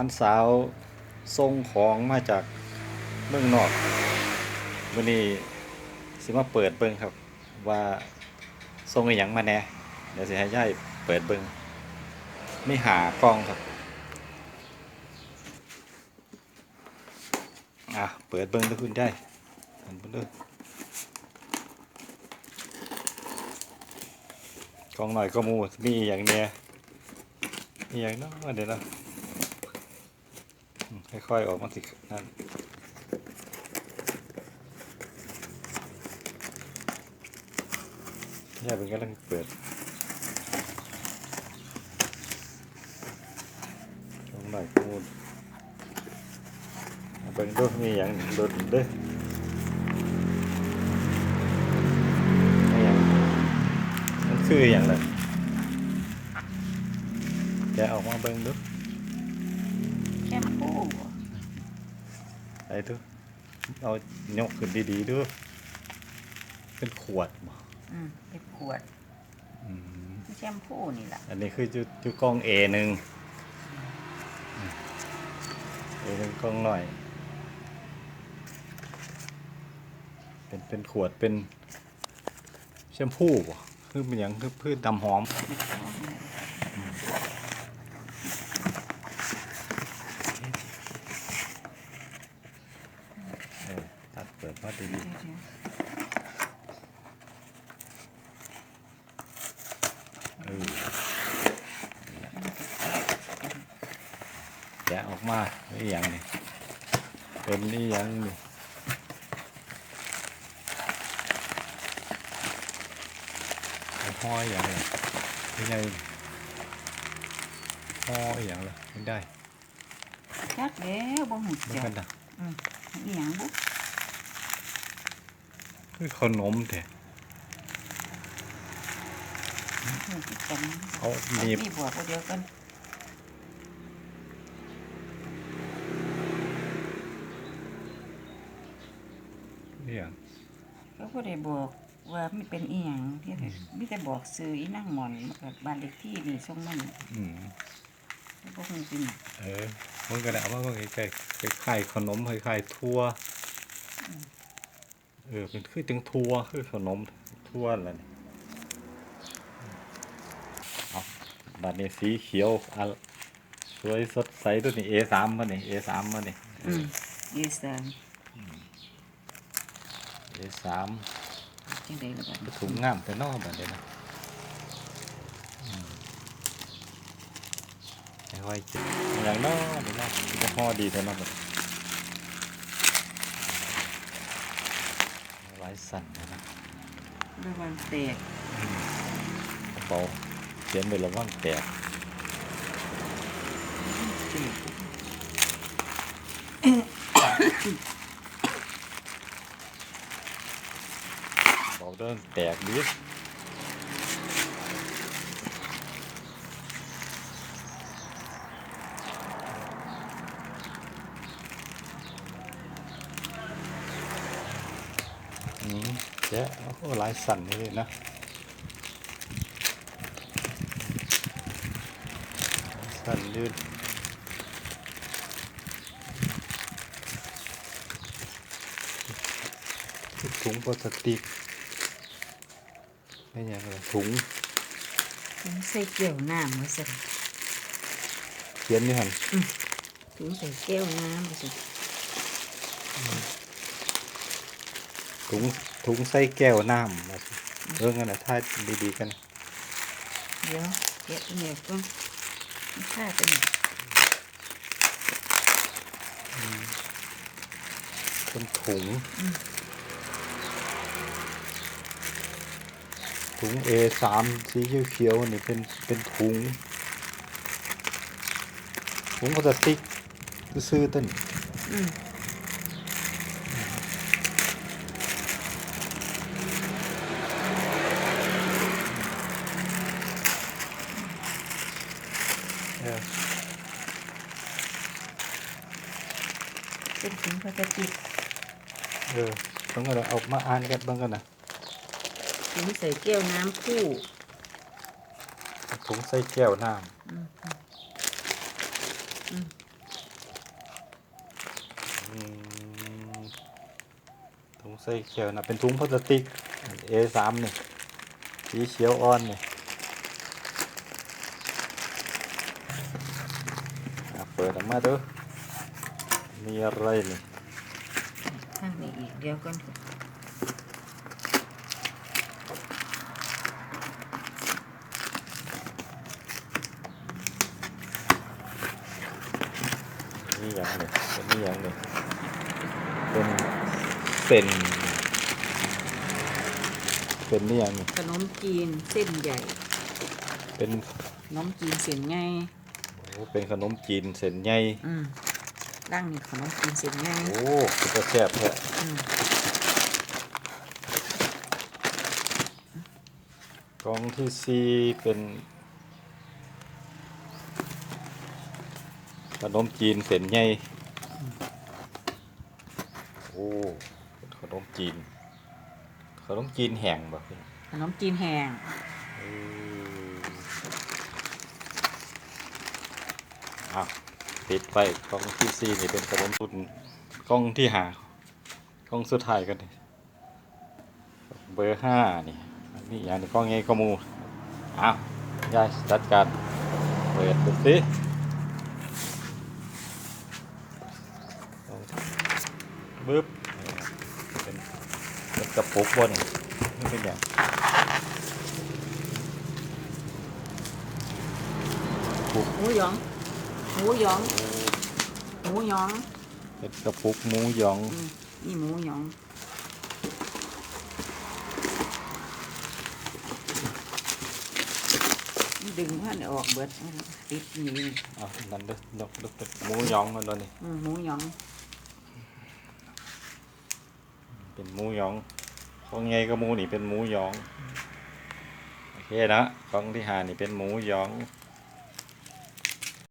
ร้านสาวส่งของมาจากเมืองนอกวันนี้สิมาเปิดเบิ่งครับ ว่าส่งอหยังมาแน่เดี๋ยวสิให้ยายเปิดเบิ่งไมีหากล่องครับอะเปิดเบิ่งทุกคุณได้เปิดเบิ่งด้อกล่องหน่อยก็มูมีอย่างเนี้ยมีอย่างเนาะเดี๋ยวนะ ค่อยๆออกมาสินั่นย่าเป็นกำลังเปิดชมหน่อยพูดเอาเบิ่งดูมีอย่างโดดเด้อมีอย่างมันคืออย่างไรแกะออกมาเบิ่งดู มพูไอ้ดูเอายกขึ้นดีๆดูเป็นขวดบ่อืมเป็นขวดอืมแชมพูนี่แหละอันนี้คือจุจุกล้อง A หนึ่งเอหนึ่งกล้องหน่อย เป็นเป็นขวดเป็นแชมพูบ่คือเป็นอย่างคือพืชดำหอมเออตั ดเปิดมาดีๆเออแกะออกมานี่อย่างนี้เป็นนี่อ คือขนมแท้หูที่กันเอาหนีบมีบวกบ่เดียวกันเรียงก็บ่ได้บอกว่ามันเป็นอีหยังที่มีแต่บอกซื้ออีนางหมอนกับบ้านเลขที่นี่ส่งมันอืมบ่ฮู้เป็นหยังเออมันก็ได้เอามาเบิ่งใกล้ๆคล้ายๆขนมคล้ายๆทั่ว เออเป็นคือจังทั่วคือขนมทั่วอะไรนี่เอาบัดนี้สีเขียวอะสวยสดใสตัวนี้ A3 มานี่ A3 มานี่ อืมอีสาน A3 จังได๋ล่ะบัดนี้ถุงงามแต่นอกบัดนี้นะอืมให้ไว้กินอย่างน้อยนี่นะจะห่อดีแต่นอกบัดไว้ สั่นนะนะระวังแตกกระเป๋าเขียนไประวังแตกแตกบอกเดินแตกดิอื มแกะโอ้โหหลายสั่นเลยนะหลายสั่นยืดถุงพลาสติกไม่ยังเลยถุงถุงใส่แก้วน้ำว่าซั่นเขียนนี่หันถุงใส่แก้วน้ำว่าซั่น ถุงถุงใส่แก้วน้ำมาสิเรื่องกันนะถ้าดีๆกัน เดี๋ยวแกะเนี่ยก่อนค่าเป็นเป็นถุง ถุง A3 สีเขียวๆนี่เป็นเป็นถุง ถุงพลาสติกซื้อๆต้นอืม เป็นถุงพลาสติกเออต้องกันเอามาอ่านกันบ้างกันนะถุงใส่แก้วน้ำคู่ถุงใส่แก้วน้อืมำอืมถุงใส่เขียวนะเป็นถุงพลาสติก A3 นี่สีเขียวอ่อนนี่อะเปิดออกมาดู มีอะไรนี่ข้างนี้อีกเดี๋ยวก่อนนี่อย่างนี่เป็นนี่อย่างนี่เป็นเส้นเป็นนี่อย่างนี่ขนมจีนเส้นใหญ่ เป็นขนมจีนเส้นใหญ่โอ้เป็นขนมจีนเส้นใหญ่อืม ดั้งนี่ขนมจีนเส้นใหญ่โอ้เป็นตะแซ่บแท้อืมกล่องที่สี่เป็นขนมจีนเส้นใหญ่โอ้เป็นขนมจีน ขนมจีนแห้งบ่พี่ขนมจีนแห้งเอออ่ะปิดไปกล่องที่สี่นี่เป็นขนมตุนกล่องที่หากล่องสุดท้ายกันเบอร์ห้านี่อันนี้อย่างนี้กล่องไงก็มูอ้าวยายจัดการเปิดดูสิบึ๊บเป็นเป็นกระปุกบนนี่เป็นอย่างหมูหยอง หมูหยอง หมูหยองเป็นกระปุกหมูหยอง อืมนี่หมูหยองนี่ดึงพันออกเบิดติดนี่ อะนั่นเด้อนกนกหมูหยองมันตัวนี้อืมหมูหยอง เป็นหมูหยองของไงก็หมูนี่เป็นหมูหยอง โอเคนะของที่หานี่เป็นหมูหยอง